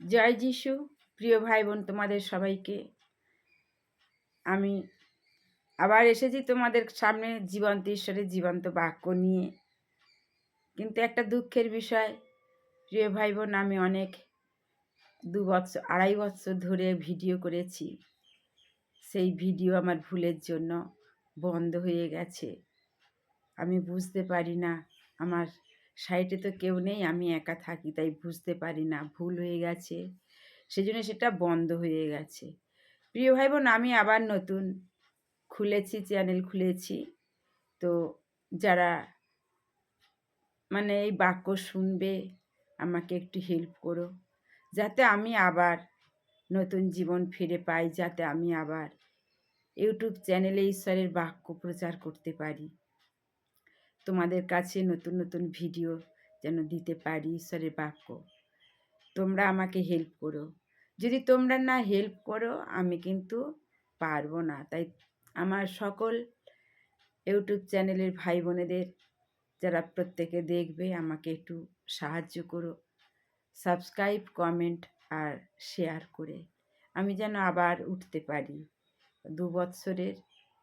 জয় যিশু, প্রিয় ভাই বোন তোমাদের সবাইকে। আমি আবার এসেছি তোমাদের সামনে জীবন্ত ঈশ্বরের জীবন্ত বাক্য নিয়ে। কিন্তু একটা দুঃখের বিষয়, প্রিয় ভাই বোন আমি অনেক দু বছর আড়াই বছর ধরে ভিডিও করেছি। সেই ভিডিও আমার ভুলের জন্য বন্ধ হয়ে গেছে। আমি বুঝতে পারি না আমার সাইডে তো কেউ নেই, আমি একা থাকি, তাই বুঝতে পারি না, ভুল হয়ে গেছে। সেজন্য সেটা বন্ধ হয়ে গেছে। প্রিয় ভাই বোন আমি আবার নতুন খুলেছি, চ্যানেল খুলেছি। তো যারা মানে এই বাক্য শুনবে, আমাকে একটু হেল্প করো। যাতে আমি আবার নতুন জীবন ফিরে পাই, যাতে আমি আবার ইউটিউব চ্যানেলে ঈশ্বরের বাক্য প্রচার করতে পারি। তোমাদের কাছে নতুন নতুন ভিডিও যেন দিতে পারি, ঈশ্বরের বাক্য। তোমরা আমাকে হেল্প করো। যদি তোমরা না হেল্প করো, আমি কিন্তু পারব না। তাই আমার সকল ইউটিউব চ্যানেলের ভাই বোনেদের যারা প্রত্যেকে দেখবে, আমাকে একটু সাহায্য করো। সাবস্ক্রাইব কমেন্ট আর শেয়ার করে। আমি যেন আবার উঠতে পারি। দু বৎসরের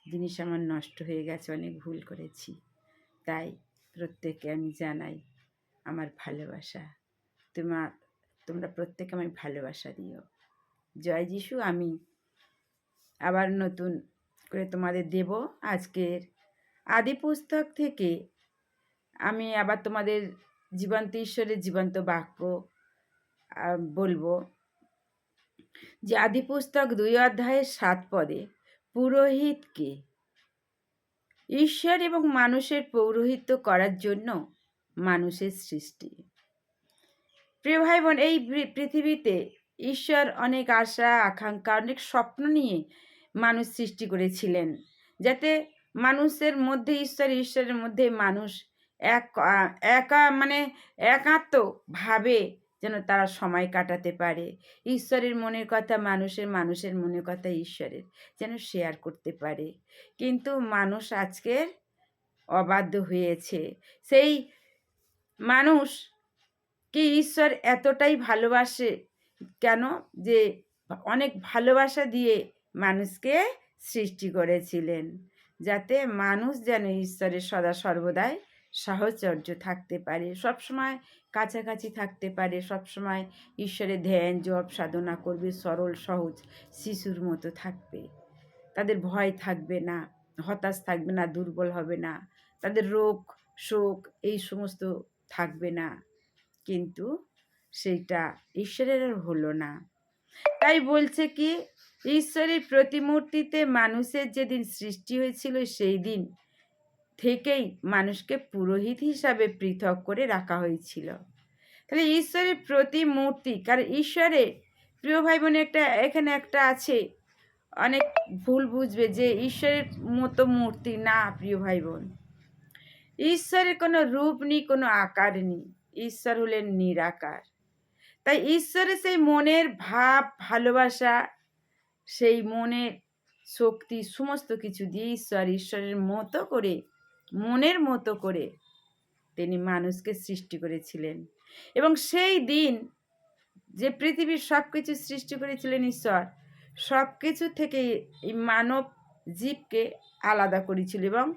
জিনিস আমার নষ্ট হয়ে গেছে, অনেক ভুল করেছি। তাই প্রত্যেককে আমি জানাই আমার ভালোবাসা। তোমার তোমরা প্রত্যেকে আমি ভালোবাসা দিও। জয় যিশু, আমি আবার নতুন করে তোমাদের দেব আজকের আদি পুস্তক থেকে। আমি আবার তোমাদের জীবন্ত ঈশ্বরের জীবন্ত বাক্য বলব যে আদি পুস্তক দুই অধ্যায়ের সাত পদে, পুরোহিতকে ঈশ্বর এবং মানুষের পৌরোহিত্য করার জন্য মানুষের সৃষ্টি। প্রিয় ভাই বোন এই পৃথিবীতে ঈশ্বর অনেক আশা, আকাঙ্ক্ষা, অনেক স্বপ্ন নিয়ে মানুষ সৃষ্টি করেছিলেন। যাতে মানুষের মধ্যে, ঈশ্বর ঈশ্বরের মধ্যে মানুষ এক একা মানে একাত্ম ভাবে যেন তারা সময় কাটাতে পারে। ঈশ্বরের মনের কথা মানুষের মানুষের মনের কথা ঈশ্বরের যেন শেয়ার করতে পারে। কিন্তু মানুষ আজকের অবাধ্য হয়েছে। সেই মানুষ কি ঈশ্বর এতটাই ভালোবাসে কেন? যে অনেক ভালোবাসা দিয়ে মানুষকে সৃষ্টি করেছিলেন। যাতে মানুষ যেন ঈশ্বরের সদা সর্বদাই সাহচর্য থাকতে পারে। সবসময় কাছাকাছি থাকতে পারে। সবসময় ঈশ্বরের ধ্যান, জপ, সাধনা করবে, সরল, সহজ শিশুর মতো থাকবে। তাদের ভয় থাকবে না, হতাশ থাকবে না, দুর্বল হবে না। তাদের রোগ, শোক এই সমস্ত থাকবে না। কিন্তু সেইটা ঈশ্বরের হলো না। তাই বলছে কি, ঈশ্বরের প্রতিমূর্তিতে মানুষের যেদিন সৃষ্টি হয়েছিল সেই দিন থেকেই মানুষকে পুরোহিত হিসাবে পৃথক করে রাখা হয়েছিল। তাহলে ঈশ্বরের প্রতিমূর্তি কারণ ঈশ্বরের প্রিয় ভাই বোন একটা, এখানে একটা আছে, অনেক ভুল বুঝবে যে ঈশ্বরের মতো মূর্তি না, প্রিয় ভাই বোন ঈশ্বরের কোনো রূপ নেই, কোনো আকার নেই, ঈশ্বর হলেন নিরাকার। তাই ঈশ্বরের সেই মনের ভাব, ভালোবাসা, সেই মনের শক্তি, সমস্ত কিছু দিয়ে ঈশ্বর ঈশ্বরের মতো করে মনের মতো করে তিনি মানুষকে সৃষ্টি করেছিলেন। এবং সেই দিন যে পৃথিবীর সব কিছু সৃষ্টি করেছিলেন ঈশ্বর সব কিছু থেকে এই মানব জীবকে আলাদা করেছিল এবং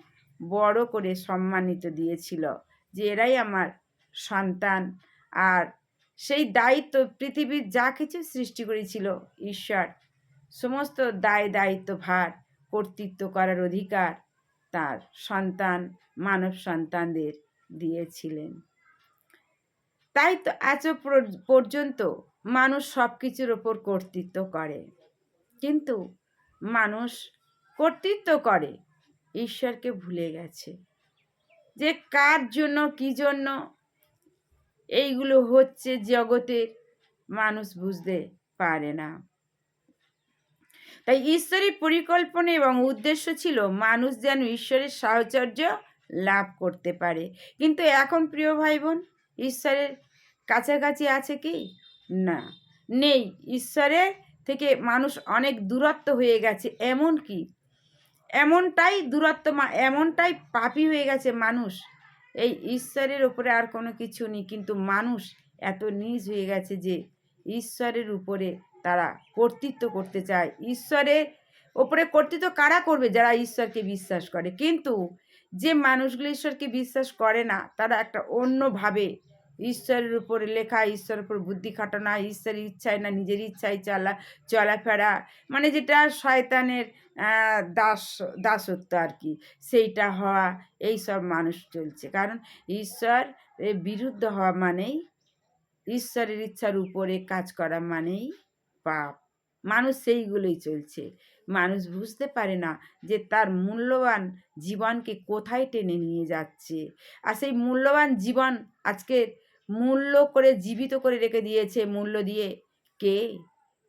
বড় করে সম্মানিত দিয়েছিল যে এরাই আমার সন্তান। আর সেই দায়িত্ব, পৃথিবীর যা কিছু সৃষ্টি করেছিল ঈশ্বর, সমস্ত দায় দায়িত্ব ভার কর্তৃত্ব করার অধিকার তার সন্তান, মানব সন্তানদের দিয়েছিলেন। তাই তো পর- পর্যন্ত মানুষ সব কিছুর ওপর কর্তৃত্ব করে। কিন্তু মানুষ কর্তৃত্ব করে, ঈশ্বরকে ভুলে গেছে। যে কার জন্য, কি জন্য এইগুলো হচ্ছে জগতের মানুষ বুঝতে পারে না। তাই ঈশ্বরের পরিকল্পনা এবং উদ্দেশ্য ছিল মানুষ যেন ঈশ্বরের সাহচর্য লাভ করতে পারে। কিন্তু এখন প্রিয় ভাই বোন ঈশ্বরের কাছাকাছি আছে কি? না। নেই। ঈশ্বরের থেকে মানুষ অনেক দূরত্ব হয়ে গেছে। এমন কি? এমনটাই দূরত্ব এমনটাই পাপি হয়ে গেছে মানুষ। এই ঈশ্বরের ওপরে আর কোনো কিছু নেই। কিন্তু মানুষ এত নিজ হয়ে গেছে যে ঈশ্বরের উপরে তারা কর্তৃত্ব করতে চায়। ঈশ্বরের ওপরে কর্তৃত্ব কারা করবে? যারা ঈশ্বরকে বিশ্বাস করে। কিন্তু যে মানুষগুলো ঈশ্বরকে বিশ্বাস করে না, তারা একটা অন্যভাবে ঈশ্বরের উপরে লেখা, ঈশ্বরের উপর বুদ্ধি খাটানো, ঈশ্বরের ইচ্ছায় না, নিজের ইচ্ছায় চলা, চলাফেরা মানে যেটা শয়তানের দাস, দাসত্ব আর কি, সেইটা হওয়া, এই সব মানুষ চলছে। কারণ ঈশ্বর বিরুদ্ধ হওয়া মানেই, ঈশ্বরের ইচ্ছার উপরে কাজ করা মানেই পাপ। মানুষ সেইগুলোই চলছে। মানুষ বুঝতে পারে না যে তার মূল্যবান জীবনকে কোথায় টেনে নিয়ে যাচ্ছে। আর সেই মূল্যবান জীবন আজকে মূল্য করে জীবিত করে রেখে দিয়েছে। মূল্য দিয়ে কে?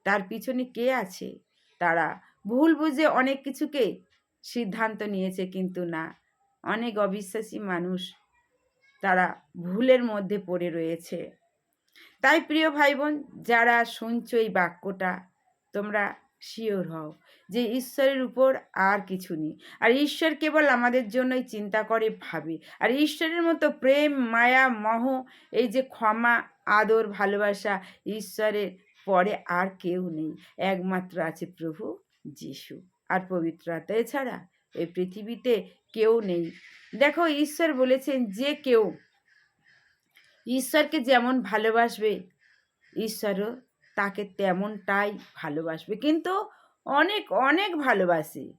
তার পিছনে কে আছে? তারা ভুল বুঝে অনেক কিছুকে সিদ্ধান্ত নিয়েছে কিন্তু না। অনেক অবিশ্বাসী মানুষ তারা ভুলের মধ্যে পড়ে রয়েছে। তাই প্রিয় ভাই বোন যারা শুনছো এই বাক্যটা, তোমরা শিওর হও যে ঈশ্বরের উপর আর কিছু নেই। আর ঈশ্বর কেবল আমাদের জন্যই চিন্তা করে, ভাবে। আর ঈশ্বরের মতো প্রেম, মায়া, মহ, এই যে ক্ষমা, আদর, ভালোবাসা, ঈশ্বরের পরে আর কেউ নেই। একমাত্র আছে প্রভু যিশু। আর পবিত্র আত্মা এছাড়া এই পৃথিবীতে কেউ নেই। দেখো, ঈশ্বর বলেছেন যে কেউ ঈশ্বরকে যেমন ভালোবাসবে, ঈশ্বরও তাকে তেমনটাই ভালোবাসবে। কিন্তু অনেক অনেক ভালোবাসে।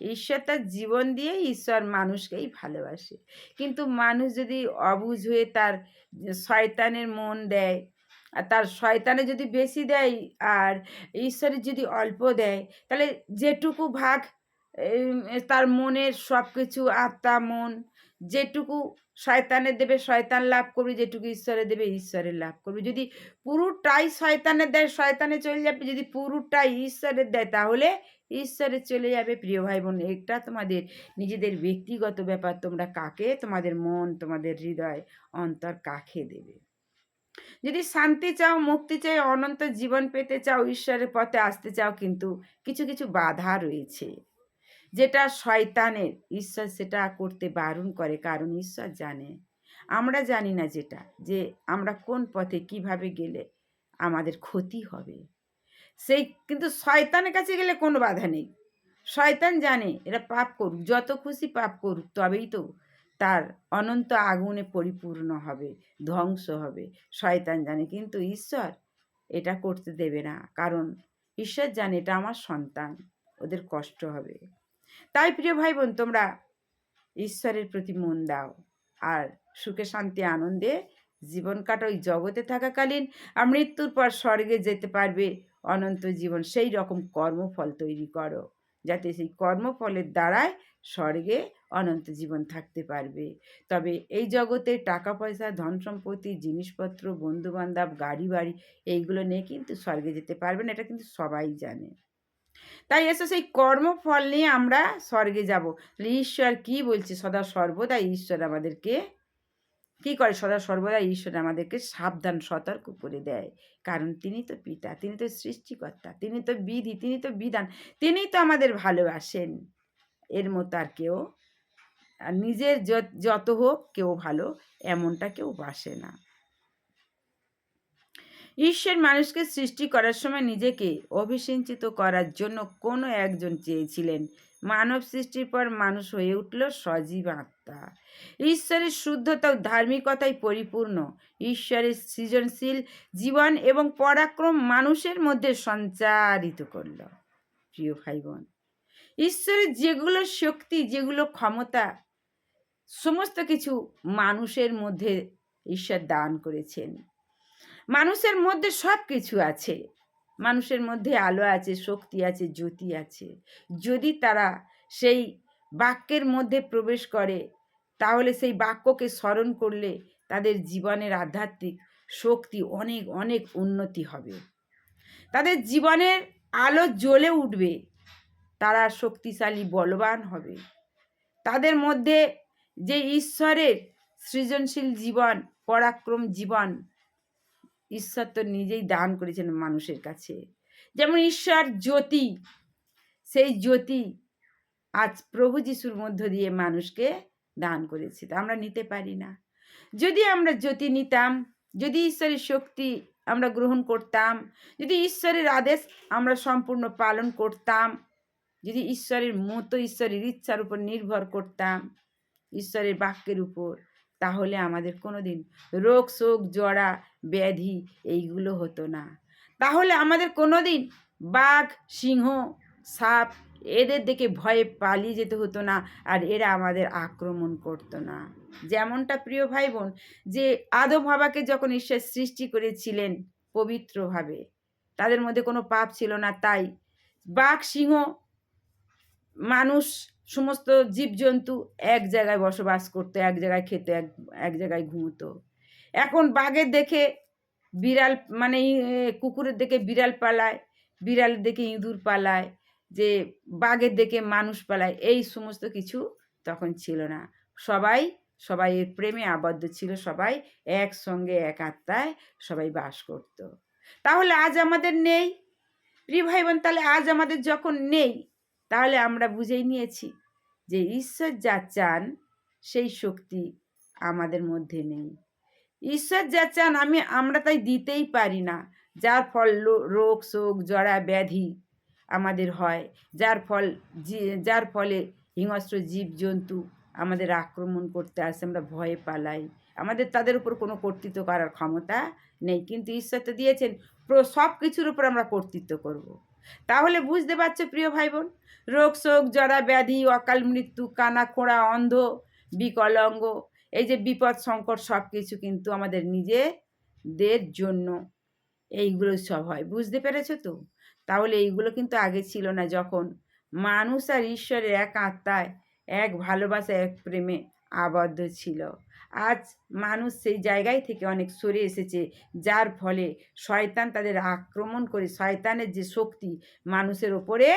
ঈশ্বর তার জীবন দিয়ে ঈশ্বর মানুষকেই ভালোবাসে। কিন্তু মানুষ যদি অবুঝ হয়ে তার শয়তানের মন দেয়, আর তার শয়তানে যদি বেশি দেয়, আর ঈশ্বরের যদি অল্প দেয়, তাহলে যেটুকু ভাগ তার মনের সব কিছু আত্মা, মন যেটুকু শয়তানের দেবে, শয়তান লাভ করবে, যেটুকু ঈশ্বরের দেবে, ঈশ্বরের লাভ করবে। যদি পুরোটাই শয়তানের দেয়, শয়তানে চলে যাবে, যদি পুরোটাই ঈশ্বরের দেয়, তাহলে ঈশ্বরের চলে যাবে প্রিয় ভাই বোন এটা তোমাদের নিজেদের ব্যক্তিগত ব্যাপার, তোমরা কাকে? তোমাদের মন, তোমাদের হৃদয়, অন্তর কাকে দেবে? যদি শান্তি চাও, মুক্তি চাও, অনন্ত জীবন পেতে চাও, ঈশ্বরের পথে আসতে চাও, কিন্তু কিছু কিছু বাধা রয়েছে। যেটা শয়তানের, ঈশ্বর সেটা করতে বারণ করে, কারণ ঈশ্বর জানে। আমরা জানি না যেটা, যে আমরা কোন পথে কীভাবে গেলে আমাদের ক্ষতি হবে। সেই, কিন্তু শয়তানের কাছে গেলে কোনো বাধা নেই। শয়তান জানে, এরা পাপ করুক, যত খুশি পাপ করুক, তবেই তো তার অনন্ত আগুনে পরিপূর্ণ হবে, ধ্বংস হবে। শয়তান জানে, কিন্তু ঈশ্বর এটা করতে দেবে না, কারণ ঈশ্বর জানে এটা আমার সন্তান, ওদের কষ্ট হবে। তাই প্রিয় ভাই বোন তোমরা ঈশ্বরের প্রতি মন দাও আর সুখে শান্তি, আনন্দে জীবন কাটাও। ওই জগতে থাকাকালীন আর মৃত্যুর পর স্বর্গে যেতে পারবে অনন্ত জীবন। সেই রকম কর্মফল তৈরি করো, যাতে সেই কর্মফলের দ্বারাই স্বর্গে অনন্ত জীবন থাকতে পারবে। তবে এই জগতে টাকা পয়সা, ধন সম্পত্তি, জিনিসপত্র, বন্ধুবান্ধব, গাড়ি বাড়ি, এইগুলো নিয়ে কিন্তু স্বর্গে যেতে পারবে না, এটা কিন্তু সবাই জানে। তাই এসে সেই কর্মফল নিয়ে আমরা স্বর্গে যাব। তাহলে ঈশ্বর কি বলছে? সদা সর্বদা ঈশ্বর আমাদেরকে কি করে? সদা সর্বদা ঈশ্বর আমাদেরকে সাবধান, সতর্ক করে দেয়। কারণ তিনি তো পিতা, তিনি তো সৃষ্টিকর্তা, তিনি তো বিধি, তিনি তো বিধান, তিনি তো আমাদের ভালোবাসেন। এর মতো আর কেউ নিজের যত হোক কেউ ভালো, এমনটা কেউ বাসে না। ঈশ্বর মানুষকে সৃষ্টি করার সময় নিজেকে অভিসিঞ্চিত করার জন্য কোনো একজন চেয়েছিলেন। মানব সৃষ্টির পর মানুষ হয়ে উঠল সজীব আত্মা। ঈশ্বরের শুদ্ধতা ও ধার্মিকতায় পরিপূর্ণ। ঈশ্বরের সৃজনশীল জীবন এবং পরাক্রম মানুষের মধ্যে সঞ্চারিত করল। প্রিয় ভাই বোন ঈশ্বরের যেগুলো শক্তি, যেগুলো ক্ষমতা, সমস্ত কিছু মানুষের মধ্যে ঈশ্বর দান করেছেন। মানুষের মধ্যে সব কিছু আছে। মানুষের মধ্যে আলো আছে, শক্তি আছে, জ্যোতি আছে। যদি তারা সেই বাক্যের মধ্যে প্রবেশ করে, তাহলে সেই বাক্যকে স্মরণ করলে তাদের জীবনের আধ্যাত্মিক শক্তি অনেক অনেক উন্নতি হবে। তাদের জীবনের আলো জ্বলে উঠবে, তারা শক্তিশালী, বলবান হবে। তাদের মধ্যে যে ঈশ্বরের সৃজনশীল জীবন, পরাক্রম জীবন ঈশ্বর তো নিজেই দান করেছেন মানুষের কাছে। যেমন ঈশ্বর জ্যোতি, সেই জ্যোতি আজ প্রভু যিশুর মধ্য দিয়ে মানুষকে দান করেছে, তা আমরা নিতে পারি না। যদি আমরা জ্যোতি নিতাম, যদি ঈশ্বরের শক্তি আমরা গ্রহণ করতাম, যদি ঈশ্বরের আদেশ আমরা সম্পূর্ণ পালন করতাম, যদি ঈশ্বরের মতো ঈশ্বরের ইচ্ছার উপর নির্ভর করতাম, ঈশ্বরের বাক্যের উপর তাহলে আমাদের কোনো দিন রোগ, শোক জড়া ব্যাধি এইগুলো হতো না। তাহলে আমাদের কোনো দিন বাঘ, সিংহ, সাপ এদের দেখে ভয়ে পালিয়ে যেতে হতো না আর এরা আমাদের আক্রমণ করতো না। যেমনটা প্রিয় ভাই বোন যে আদম হাবাকে যখন ঈশ্বর সৃষ্টি করেছিলেন পবিত্রভাবে, তাদের মধ্যে কোনো পাপ ছিল না। তাই বাঘ, সিংহ মানুষ সমস্ত জীবজন্তু এক জায়গায় বসবাস করতো, এক জায়গায় খেতে, এক এক জায়গায় ঘুমতো। এখন বাঘের দেখে বিড়াল মানে কুকুরের দেখে বিড়াল পালায় বিড়ালের দেখে ইঁদুর পালায়, যে বাঘের দেখে মানুষ পালায়, এই সমস্ত কিছু তখন ছিল না। সবাই সবাই এর প্রেমে আবদ্ধ ছিল, সবাই একসঙ্গে, এক আত্মায় সবাই বাস করত। তাহলে আজ আমাদের নেই? প্রিয় ভাই বোন তাহলে আজ আমাদের যখন নেই তাহলে আমরা বুঝেই নিয়েছি যে ঈশ্বর যা চান, সেই শক্তি আমাদের মধ্যে নেই। ঈশ্বর যা চান, আমি, আমরা তাই দিতেই পারি না। যার ফল রোগ, শোক জড়া ব্যাধি আমাদের হয়, যার ফল যার ফলে হিংস্র জীবজন্তু আমাদের আক্রমণ করতে আসে, আমরা ভয়ে পালাই। আমাদের, তাদের উপর কোনো কর্তৃত্ব করার ক্ষমতা নেই। কিন্তু ঈশ্বর তো দিয়েছেন সব কিছুর উপর আমরা কর্তৃত্ব করব। তাহলে বুঝতে পারছ, প্রিয় ভাই বোন রোগ শোক, জরা ব্যাধি, অকাল মৃত্যু, কানা খোঁড়া, অন্ধ, বিকলাঙ্গ, এই যে বিপদ, সংকট সব কিছু কিন্তু আমাদের নিজেদের জন্য এইগুলো সব হয়। বুঝতে পেরেছ তো? তাহলে এইগুলো কিন্তু আগে ছিল না, যখন মানুষ আর ঈশ্বরের এক আত্মায়, এক ভালোবাসা, এক প্রেমে আবদ্ধ ছিল। আজ মানুষ সেই জায়গায় থেকে অনেক সরে এসেছে, যার ফলে শয়তান তাদের আক্রমণ করে, শয়তানের যে শক্তি মানুষের ওপরে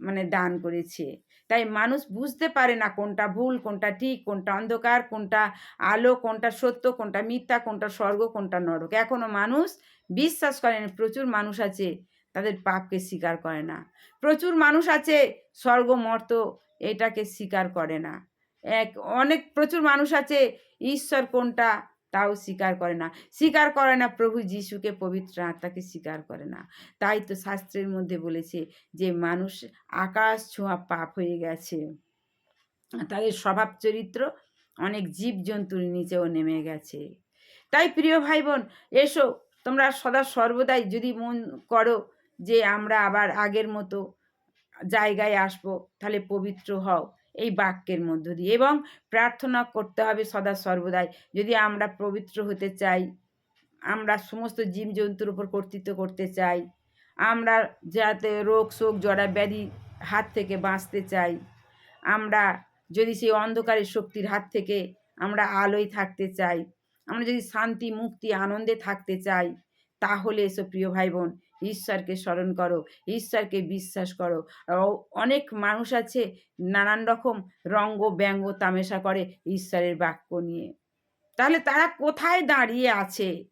মানে দান করেছে। তাই মানুষ বুঝতে পারে না কোনটা ভুল, কোনটা ঠিক, কোনটা অন্ধকার, কোনটা আলো, কোনটা সত্য, কোনটা মিথ্যা, কোনটা স্বর্গ, কোনটা নরক। এখনও মানুষ বিশ্বাস করে না, প্রচুর মানুষ আছে তাদের পাপকে স্বীকার করে না। প্রচুর মানুষ আছে স্বর্গ, মর্ত এটাকে স্বীকার করে না। এক, অনেক প্রচুর মানুষ আছে, ঈশ্বর কোনটা? তাও স্বীকার করে না। স্বীকার করে না প্রভু যিশুকে পবিত্র আত্মাকে স্বীকার করে না। তাই তো শাস্ত্রের মধ্যে বলেছে যে মানুষ আকাশ ছোঁয়া পাপ হয়ে গেছে। তাদের স্বভাব চরিত্র অনেক জীবজন্তুর নিচেও নেমে গেছে। তাই প্রিয় ভাই বোন এসো, তোমরা সদা সর্বদাই যদি মন করো যে আমরা আবার আগের মতো জায়গায় আসব, তাহলে পবিত্র হও। এই বাক্যের মধ্য দিয়ে এবং প্রার্থনা করতে হবে সদা সর্বদাই। যদি আমরা পবিত্র হতে চাই, আমরা সমস্ত জীবজন্তুর উপর কর্তৃত্ব করতে চাই, আমরা যাতে রোগ, শোক জড়া ব্যাধি হাত থেকে বাঁচতে চাই, আমরা যদি সেই অন্ধকারের শক্তির হাত থেকে আমরা আলোয় থাকতে চাই, আমরা যদি শান্তি, মুক্তি, আনন্দে থাকতে চাই, তাহলে এসো প্রিয় ভাই বোন ঈশ্বরকে স্মরণ করো, ঈশ্বরকে বিশ্বাস করো। অনেক মানুষ আছে নানান রকম রঙ্গ ব্যঙ্গ তামেশা করে ঈশ্বরের বাক্য নিয়ে। তাহলে তারা কোথায় দাঁড়িয়ে আছে?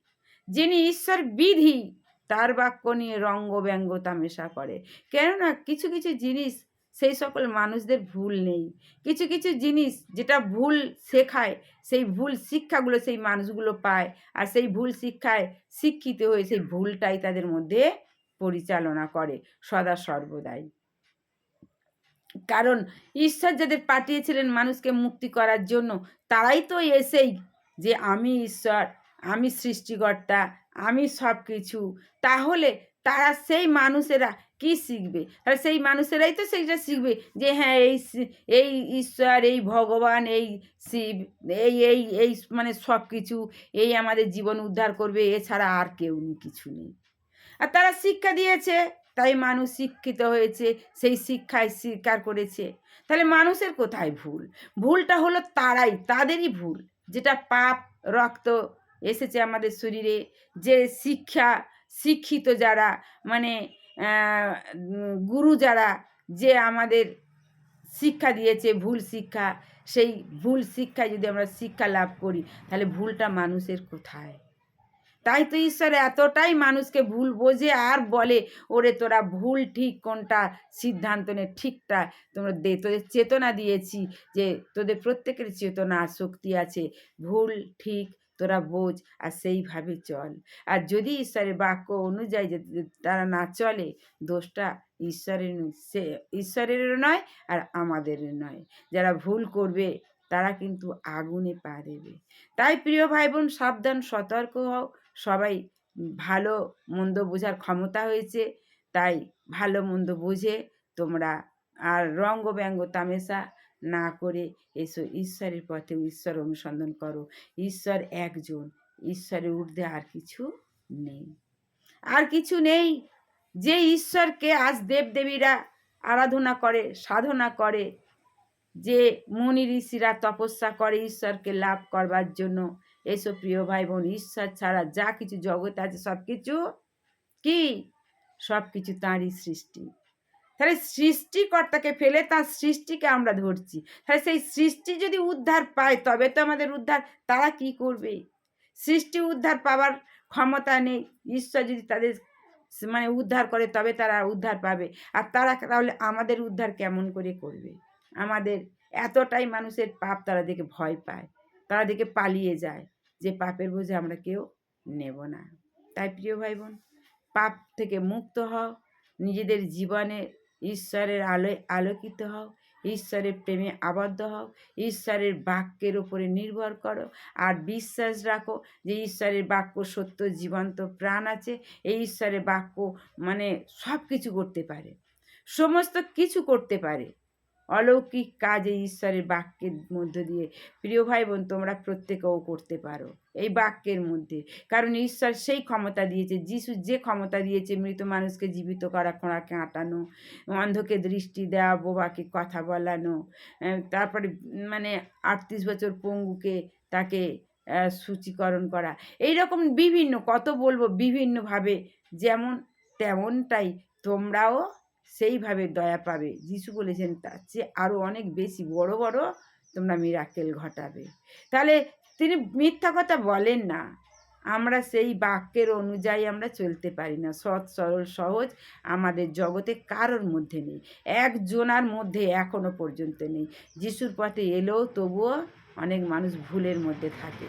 যিনি ঈশ্বর বিধি, তার বাক্য নিয়ে রঙ্গ ব্যঙ্গ তামেশা করে। কেননা কিছু কিছু জিনিস সেই সকল মানুষদের ভুল নেই। কিছু কিছু জিনিস যেটা ভুল শেখায়, সেই ভুল শিক্ষাগুলো সেই মানুষগুলো পায় আর সেই ভুল শিক্ষায় শিক্ষিত হয়ে সেই ভুলটাই তাদের মধ্যে পরিচালনা করে, সদা সর্বদাই। কারণ ঈশ্বর যাদের পাঠিয়েছিলেন মানুষকে মুক্তি করার জন্য, তারাই তো এসেই যে আমি ঈশ্বর, আমি সৃষ্টিকর্তা, আমি সব কিছু তাহলে তারা সেই মানুষেরা কি শিখবে? তাহলে সেই মানুষেরাই তো সেইটা শিখবে যে হ্যাঁ এই এই ঈশ্বর, এই ভগবান, এই শিব, এই এই এই মানে সব কিছু এই আমাদের জীবন উদ্ধার করবে, এছাড়া আর কেউ নেই কিছু নেই। আর তারা শিক্ষা দিয়েছে, তাই মানুষ শিক্ষিত হয়েছে, সেই শিক্ষায় স্বীকার করেছে। তাহলে মানুষের কোথায় ভুল? ভুলটা হলো তারাই, তাদেরই ভুল। যেটা পাপ, রক্ত এসেছে আমাদের শরীরে, যে শিক্ষা, শিক্ষিত যারা মানে গুরু যারা যে আমাদের শিক্ষা দিয়েছে, ভুল শিক্ষা, সেই ভুল শিক্ষায় যদি আমরা শিক্ষা লাভ করি, তাহলে ভুলটা মানুষের কোথায়? তাই তো ঈশ্বর এতটাই মানুষকে ভুল বোঝে আর বলে, ওরে, তোরা ভুল ঠিক কোনটা? সিদ্ধান্ত নে, ঠিকটা। তোমরা দে, তোদের চেতনা দিয়েছি যে তোদের প্রত্যেকের চেতনা, শক্তি আছে। ভুল ঠিক তোরা বোঝ, আর সেইভাবে চল। আর যদি ঈশ্বরের বাক্য অনুযায়ী যদি তারা না চলে, দোষটা ঈশ্বরের সে ঈশ্বরেরও নয় আর আমাদেরও নয়। যারা ভুল করবে, তারা কিন্তু আগুনে পা দেবে। তাই প্রিয় ভাই বোন সাবধান, সতর্ক হও। সবাই ভালো, মন্দ বোঝার ক্ষমতা হয়েছে। তাই ভালো, মন্দ বুঝে তোমরা আর রঙ্গ ব্যঙ্গ তামেশা না করে এসো, ঈশ্বরের পথে ঈশ্বর অনুসন্ধান করো। ঈশ্বর একজন, ঈশ্বরের ঊর্ধ্বে আর কিছু নেই। আর কিছু নেই, যে ঈশ্বরকে আজ দেবদেবীরা আরাধনা করে, সাধনা করে, যে মুনি ঋষিরা তপস্যা করে ঈশ্বরকে লাভ করবার জন্য। এসো প্রিয় ভাই বোন ঈশ্বর ছাড়া যা কিছু জগৎ আছে সব কিছু কি? সব কিছু তাঁরই সৃষ্টি। তাহলে সৃষ্টিকর্তাকে ফেলে তার সৃষ্টিকে আমরা ধরছি। তাহলে সেই সৃষ্টি যদি উদ্ধার পায়, তবে তো আমাদের উদ্ধার তারা কি করবে? সৃষ্টি উদ্ধার পাওয়ার ক্ষমতা নেই। ঈশ্বর যদি তাদের মানে উদ্ধার করে, তবে তারা উদ্ধার পাবে। আর তারা তাহলে আমাদের উদ্ধার কেমন করে করবে? আমাদের এতটাই মানুষের পাপ তারা দেখে ভয় পায়। তারা দেখে পালিয়ে যায় যে পাপের বোঝে আমরা কেউ নেব না। তাই প্রিয় ভাই বোন, পাপ থেকে মুক্ত হও। নিজেদের জীবনে ঈশ্বরের আলোয় আলোকিত হও, ঈশ্বরের প্রেমে আবদ্ধ হও, ঈশ্বরের বাক্যের উপরে নির্ভর করো। আর বিশ্বাস রাখো যে ঈশ্বরের বাক্য সত্য, জীবন্ত প্রাণ আছে। এই ঈশ্বরের বাক্য মানে সব কিছু করতে পারে, সমস্ত কিছু করতে পারে। অলৌকিক কাজে ঈশ্বরের বাক্যের মধ্য দিয়ে। প্রিয় ভাই বোন তোমরা প্রত্যেকেও করতে পারো। এই বাক্যের মধ্যে। কারণ ঈশ্বর সেই ক্ষমতা দিয়েছে, যিশু যে ক্ষমতা দিয়েছে মৃত মানুষকে জীবিত করা, খোঁড়াকে আটানো অন্ধকে দৃষ্টি দেওয়া বোবাকে কথা বলানো তারপরে মানে আটত্রিশ বছর পঙ্গুকে তাকে সূচীকরণ করা। এই রকম বিভিন্ন, কত বলব বিভিন্নভাবে, যেমন তেমনটাই তোমরাও সেইভাবে দয়া পাবে। যিশু বলেছেন, তার চেয়ে আরও অনেক বেশি বড় বড় তোমরা মিরাকেল ঘটাবে। তাহলে তিনি মিথ্যা কথা বলেন না। আমরা সেই বাক্যের অনুযায়ী আমরা চলতে পারি না। সৎ, সরল, সহজ আমাদের জগতে কারোর মধ্যে নেই। একজনার মধ্যে এখনও পর্যন্ত নেই। যিশুর পথে এলেও তবুও অনেক মানুষ ভুলের মধ্যে থাকে।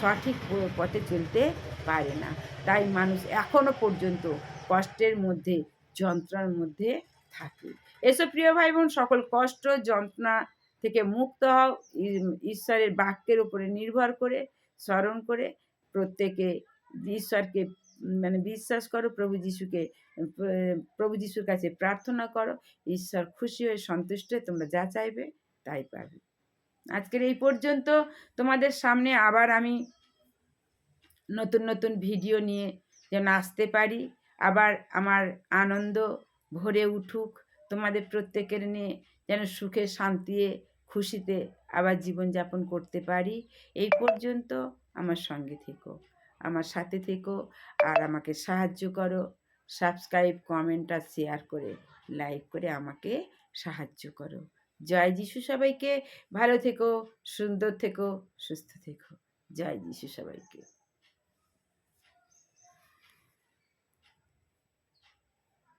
সঠিক পথে চলতে পারে না। তাই মানুষ এখনও পর্যন্ত কষ্টের মধ্যে, যন্ত্রণার মধ্যে থাকে। এসব প্রিয় ভাই বোন সকল কষ্ট, যন্ত্রণা থেকে মুক্ত হও ঈশ্বরের বাক্যের উপরে নির্ভর করে, স্মরণ করে, প্রত্যেকে ঈশ্বরকে মানে বিশ্বাস করো, প্রভু যিশুকে প্রভু যিশুর কাছে প্রার্থনা করো, ঈশ্বর খুশি হয়ে সন্তুষ্ট হয়ে তোমরা যা চাইবে তাই পাবে। আজকের এই পর্যন্ত তোমাদের সামনে আবার আমি নতুন নতুন ভিডিও নিয়ে যেন আসতে পারি, আবার আমার আনন্দ ভরে উঠুক, তোমাদের প্রত্যেকের নিয়ে যেন সুখে শান্তিতে খুশিতে আবার জীবনযাপন করতে পারি। এই পর্যন্ত আমার সঙ্গে থেকো, আমার সাথে থেকো আর আমাকে সাহায্য করো। সাবস্ক্রাইব, কমেন্ট আর শেয়ার করে, লাইক করে আমাকে সাহায্য করো। জয় যিশু সবাইকে। ভালো থেকো, সুন্দর থেকো, সুস্থ থেকো। জয় যিশু সবাইকে।